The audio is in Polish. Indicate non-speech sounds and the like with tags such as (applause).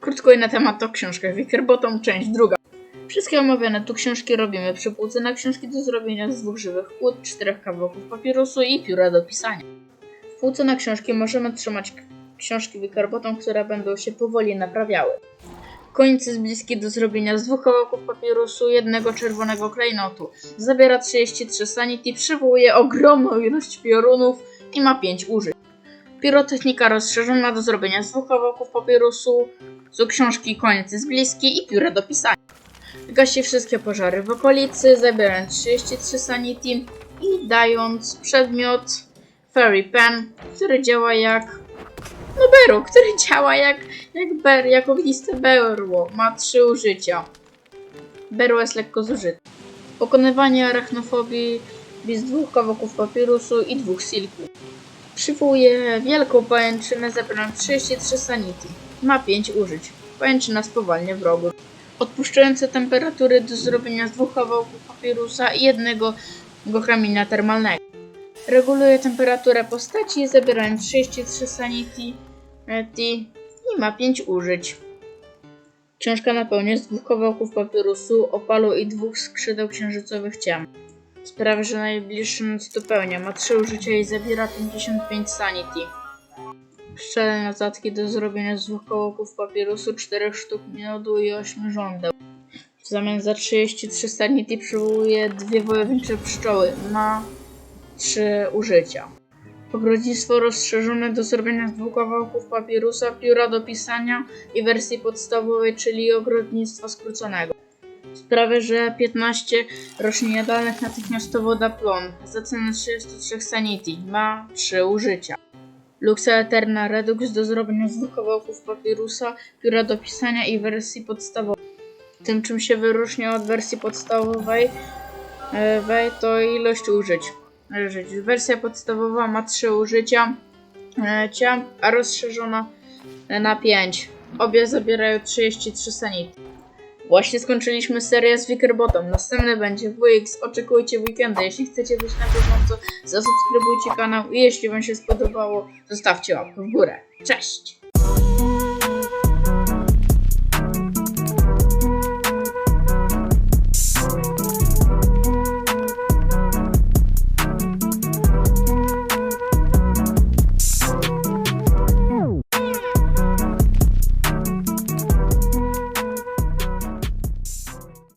Krótko i na temat o książkach Wickerbottom, część druga. Wszystkie omawiane tu książki robimy przy półce na książki do zrobienia z dwóch żywych płót, czterech kawałków papierusu i pióra do pisania. W półce na książki możemy trzymać książki Wickerbottom, które będą się powoli naprawiały. Koniec jest bliski do zrobienia z dwóch kawałków papierusu, jednego czerwonego klejnotu. Zawiera 33 sanity, przywołuje ogromną ilość piorunów i ma 5 użyć. Pirotechnika rozszerzona do zrobienia z dwóch kawałków papierusu, z książki Koniec jest bliski i pióra do pisania. Gasi wszystkie pożary w okolicy, zabierając 33 sanity i dając przedmiot Fairy Pen, który działa jak no berło, który (laughs) działa jak, jak ber, jak ogniste berło. Ma trzy użycia. Berło jest lekko zużyte. Pokonywanie arachnofobii z dwóch kawałków papierusu i dwóch silku. Przywołuje wielką pajęczynę zabierając 33 sanity. Ma 5 użyć. Pajęczyna spowalnia wrogów. Odpuszczające temperatury do zrobienia z dwóch kawałków papierusa i jednego kamienia termalnego. Reguluje temperaturę postaci, zabierając 33 sanity e, i ma 5 użyć. Książka napełnia z dwóch kawałków papierusu, opalu i dwóch skrzydeł księżycowych ciem. Sprawia, że najbliższy noc dopełnia. Ma 3 użycia i zabiera 55 sanity. Szczelne notatki do zrobienia z dwóch kawałków papierusu, 4 sztuk miodu i 8 żądeł. W zamian za 33 sanity przywołuje dwie wojownicze pszczoły. Ma 3 użycia. Ogrodzistwo rozszerzone do zrobienia z dwóch kawałków papierusa, pióra do pisania i wersji podstawowej, czyli ogrodnictwa skróconego. Sprawia, że 15 rośnie jadalnych natychmiastowo da plon za cenę 33 sanity. Ma 3 użycia. Luxa Eterna Redux do zrobienia z kawałków papierusa, pióra do pisania i wersji podstawowej. Tym, czym się wyróżnia od wersji podstawowej, e, to ilość użyć. Wersja podstawowa ma 3 użycia, e, a rozszerzona e, na 5. Obie zabierają 33 sanity. Właśnie skończyliśmy serię z Wickerbottom. Następny będzie WX. Oczekujcie weekendy. Jeśli chcecie być na bieżąco, zasubskrybujcie kanał i jeśli Wam się spodobało, zostawcie łapkę w górę. Cześć!